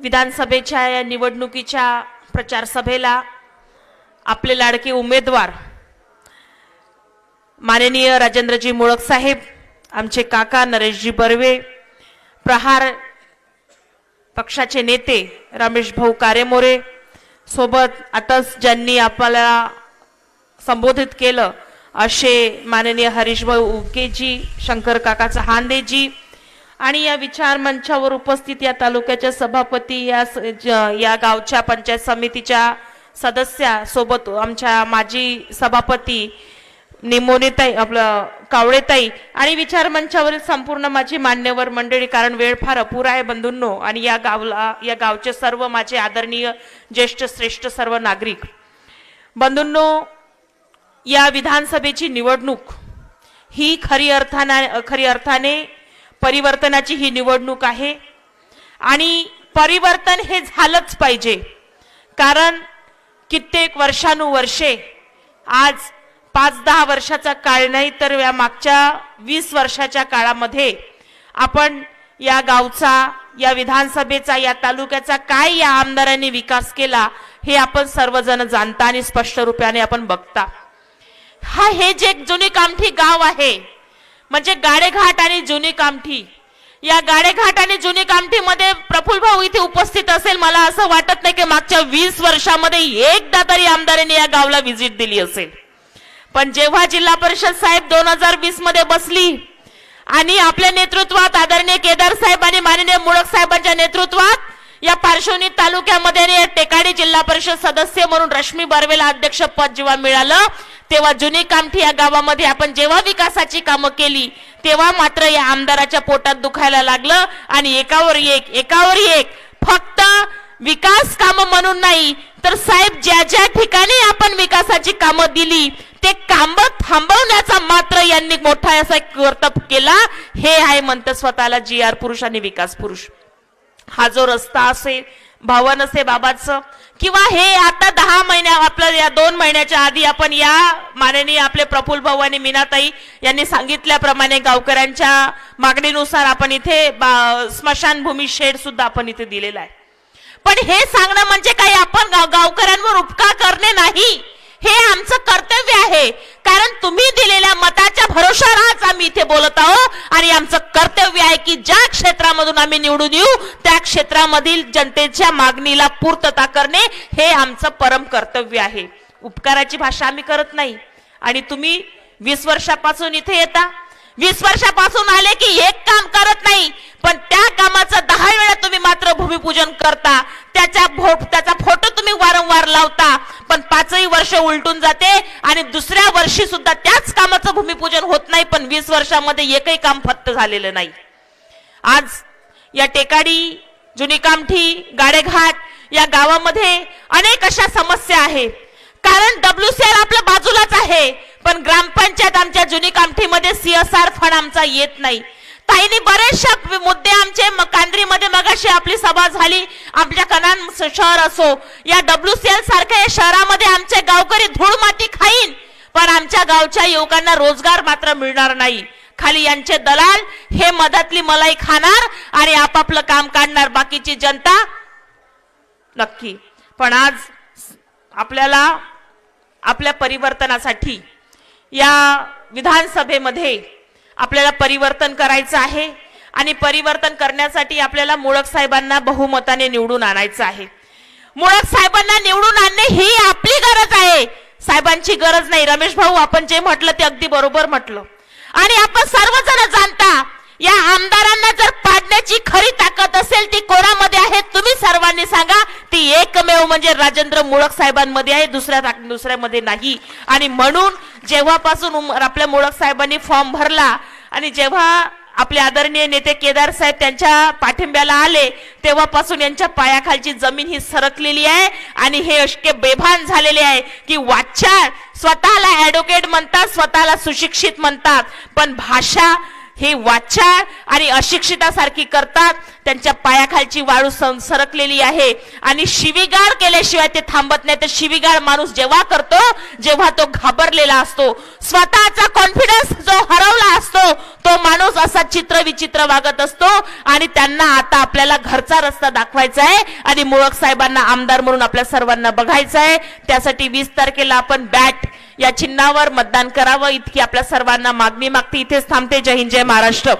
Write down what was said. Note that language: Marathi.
विधानसभेच्या या निवडणुकीच्या प्रचार सभेला आपले लाडके उमेदवार माननीय राजेंद्रजी मुळक साहेब आमचे काका नरेशजी बर्वे प्रहार पक्षाचे नेते रमेश भाऊ कारेमोरे सोबत आताच ज्यांनी आपल्याला संबोधित केलं असे माननीय हरीशभाऊ उकेजी शंकर काका चहांदेजी आणि या विचार मंचावर उपस्थित या तालुक्याच्या सभापती या स- ज- या गावच्या पंचायत समितीच्या सदस्या सोबत आमच्या माजी सभापती निमोनेताई आपलं कावळेताई आणि विचार मंचावरील संपूर्ण माझी मान्यवर मंडळी कारण वेळ फार अपुरा आहे बंधूंनो आणि या गावला या गावचे सर्व माझे आदरणीय ज्येष्ठ श्रेष्ठ सर्व नागरिक. बंधूंनो या विधानसभेची निवडणूक ही खरी अर्थाने खरी अर्थाने परिवर्तनाची ही निवडणूक आहे. आणि परिवर्तन हे झालंच पाहिजे. कारण कित्येक वर्षानुवर्षे आज पाच दहा वर्षाचा काळ नाही तर या मागच्या वीस वर्षाच्या काळामध्ये आपण या गावचा या विधानसभेचा या तालुक्याचा काय या आमदारांनी विकास केला हे आपण सर्वजण जाणता आणि स्पष्ट रूपाने आपण बघता. हा हे जे जुनी कामठी गाव आहे म्हणजे गाडेघाट आणि जुनी कामठी. या गाडेघाट आणि जुनी कामठीमध्ये प्रफुल्ल भाऊ इथे उपस्थित असेल मला असं वाटत नाही की मागच्या वीस वर्षामध्ये एकदा तरी आमदारांनी या गावला व्हिजिट दिली असेल. पण जेव्हा जिल्हा परिषद साहेब दोन हजार वीसमध्ये बसली आणि आपल्या नेतृत्वात आदरणीय केदार साहेब आणि माननीय मुळक साहेबांच्या नेतृत्वात या पार्श्वनी तालुक्यामध्ये या टेकाडी जिल्हा परिषद सदस्य म्हणून रश्मी बर्वेला अध्यक्ष पद जेव्हा मिळालं तेव्हा जुनी कामठी या गावामध्ये आपण जेव्हा विकासाची कामं केली तेव्हा मात्र या आमदाराच्या पोटात दुखायला लागलं आणि एकावर एक एकावर एक. फक्त विकास कामं म्हणून नाही तर साहेब ज्या ज्या ठिकाणी आपण विकासाची कामं दिली ते काम थांबवण्याचा मात्र यांनी मोठा असा एक कर्तब केला. हे आहे म्हणतं स्वतःला जी आर पुरुष आणि विकास पुरुष. हा जो रस्ता असेल भवन असे बाबाचं. किंवा हे आता दहा महिन्या आपलं या दोन महिन्याच्या आधी आपण या माननीय आपले प्रफुल्ल भाऊ आणि मीनाताई यांनी सांगितल्याप्रमाणे गावकऱ्यांच्या मागणीनुसार आपण इथे स्मशानभूमी शेड सुद्धा आपण इथे दिलेला आहे. पण हे सांगणं म्हणजे काही आपण गाव गावकऱ्यांवर उपकार करणे नाही. हे आमचं कर्तव्य आहे कारण तुम्ही दिलेल्या मताच्या भरोशावर आज आम्ही इथे बोलत आहोत आणि आमचं कर्तव्य आहे की ज्या मधून आम्ही निवडून येऊ. त्या क्षेत्रामधील जनतेच्या मागणीला पूर्तता करणे हे आमचं परम कर्तव्य आहे. उपकाराची भाषा आम्ही करत नाही. आणि तुम्ही वीस वर्षापासून इथे येता. वीस वर्षापासून आले की एक काम करत नाही पण त्या कामाचं दहा वेळा तुम्ही मात्र भूमिपूजन करता. त्याच्या त्याचा फोटो तुम्ही वारंवार लावता. पण पाचही वर्ष उलटून जाते आणि दुसऱ्या वर्षी सुद्धा त्याच कामाचं भूमिपूजन होत नाही पण वीस वर्षामध्ये एकही काम फक्त झालेलं नाही. आज या टेकाडी जुनी कामठी गाडेघाट या गावामध्ये अनेक अशा समस्या आहेत. कारण डब्ल्यू सी आर आपल्या बाजूलाच आहे पण ग्रामपंचायत आमच्या जुनी कामठीमध्ये सीएसआर फंड आमचा येत नाही. ताईने बरेचशा मुद्दे आमचे म- कांद्रीमध्ये मगाशी आपली सभा झाली आमच्या कनान शहर असो या डब्ल्यू सी सारख्या या शहरामध्ये आमचे गावकरी धूळ माती खाईन पण आमच्या गावच्या युवकांना रोजगार मात्र मिळणार नाही. खाली यांचे दलाल हे मधातली मलाई खाणार आणि आपापलं काम काढणार बाकीची जनता नक्की. पण आज आपल्याला आपल्या परिवर्तनासाठी या विधानसभेमध्ये आपल्याला परिवर्तन करायचं आहे आणि परिवर्तन करण्यासाठी आपल्याला मुळक साहेबांना बहुमताने निवडून आणायचं आहे. मुळक साहेबांना निवडून आणणे ही आपली गरज आहे. साहेबांची गरज नाही. रमेश भाऊ आपण जे म्हटलं ते अगदी बरोबर म्हटलं. आणि आपण सर्वजण जाणता या आमदारांना जर पाडण्याची खरी ताकद असेल ती कोणामध्ये आहे तुम्ही सर्वांनी सांगा. ती एकमेव म्हणजे राजेंद्र मुळक साहेबांमध्ये आहे दुसऱ्या ताक- दुसऱ्यामध्ये नाही. आणि म्हणून जेव्हापासून आपल्या मुळक साहेबांनी फॉर्म भरला आणि जेव्हा आपले आदरणीय नेते केदार साहेब त्यांच्या पाठिंब्याला आले तेव्हापासून यांच्या पायाखालची जमीन ही सरकलेली आहे. आणि हे अशके बेभान झालेले आहे की वाचार स्वतःला ॲडव्होकेट म्हणतात स्वतःला सुशिक्षित म्हणतात. पण भाषा ही वाचाळ आणि अशिक्षितासारखी करतात. त्यांच्या पायाखालची वाळू सं- सरकलेली आहे. आणि शिवीगाळ केल्याशिवाय ते थांबत नाही. तर शिवीगाळ माणूस जेव्हा करतो जेव्हा तो घाबरलेला असतो. स्वतःचा कॉन्फिडन्स जो हरवला असतो तो माणूस असा चित्र विचित्र वागत असतो आणि त्यांना आता आपल्याला घरचा रस्ता दाखवायचा आहे आणि मुळक साहेबांना आमदार म्हणून आपल्या सर्वांना बघायचं आहे. त्यासाठी वीस तारखेला आपण बॅट या चिन्हावर मतदान करावं. इतकी आपल्या सर्वांना मागणी मागते. इथेच थांबते. जय हिंद जय महाराष्ट्र.